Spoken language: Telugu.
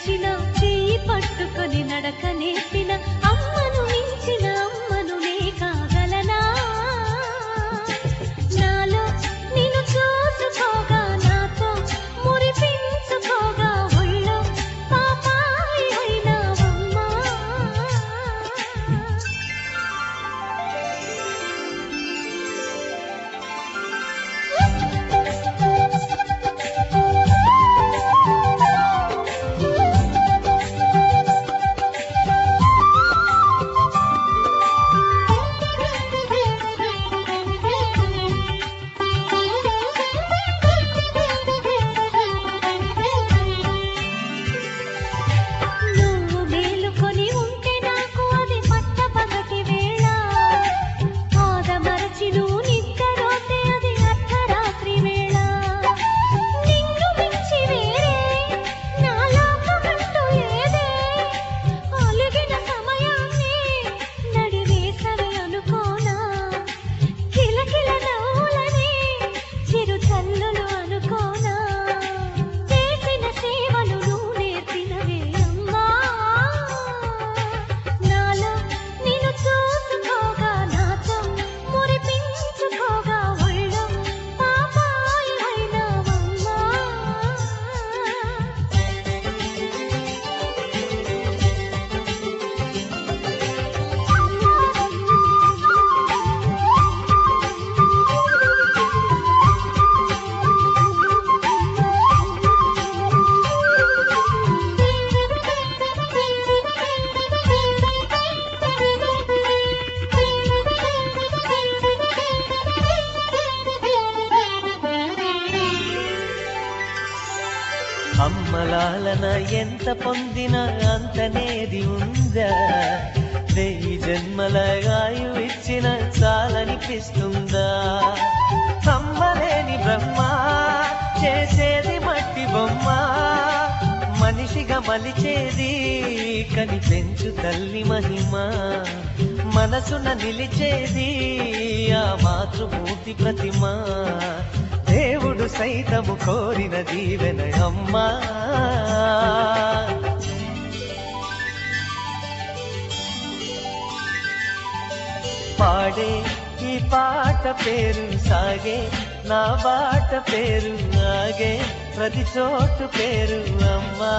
నడిచిన చెయ్యి పట్టుకొని నడకనే అమ్మలాలన ఎంత పొందినా అంతనేది ఉందా? వెయ్యి జన్మల ఆయువిచ్చిన చాలనిపిస్తుందా? అమ్మలేని బ్రహ్మ చేసేది మట్టి బొమ్మ. మనిషిగా మలిచేది కనిపెంచు తల్లి మహిమ. మనసున నిలిచేది ఆ మాతృమూర్తి ప్రతిమ. సైతము కోరిన దీవెన అమ్మా. పాడే ఈ పాట పేరు సాగే నా బాట పేరు ఆగే ప్రతి చోటు పేరు అమ్మా.